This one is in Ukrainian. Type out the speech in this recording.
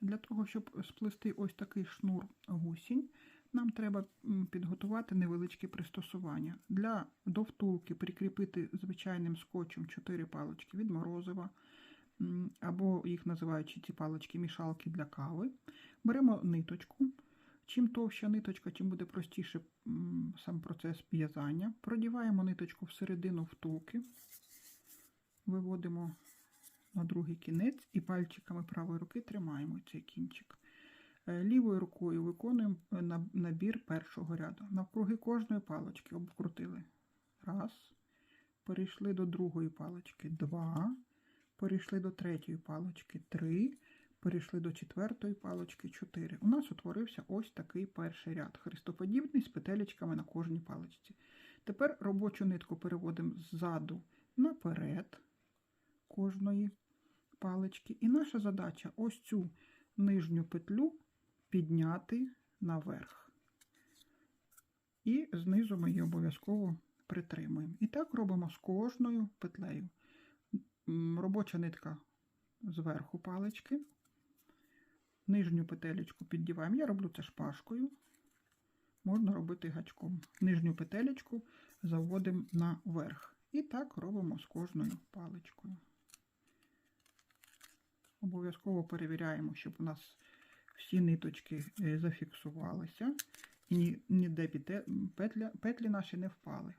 Для того, щоб сплести ось такий шнур гусінь, нам треба підготувати невеличкі пристосування. Для до втулки прикріпити звичайним скотчем 4 палички від морозива, або їх називають ці палички мішалки для кави. Беремо ниточку. Чим товща ниточка, тим буде простіше сам процес в'язання. Продіваємо ниточку всередину втулки, виводимо на другий кінець і пальчиками правої руки тримаємо цей кінчик. Е, Лівою рукою виконуємо е, набір першого ряду. Навкруги кожної палички обкрутили. Раз. Перейшли до другої палички. Два. Перейшли до третьої палички. Три. Перейшли до четвертої палички. Чотири. У нас утворився ось такий перший ряд. Хрестоподібний з петелечками на кожній паличці. Тепер робочу нитку переводимо ззаду наперед кожної палички. І наша задача ось цю нижню петлю підняти наверх. І знизу ми її обов'язково притримуємо. І так робимо з кожною петлею. Робоча нитка зверху палички. Нижню петелечку піддіваємо. Я роблю це шпажкою. Можна робити гачком. Нижню петелечку заводимо наверх. І так робимо з кожною паличкою. Обов'язково перевіряємо, щоб у нас всі ниточки е, зафіксувалися і ніде петля, петлі наші не впали.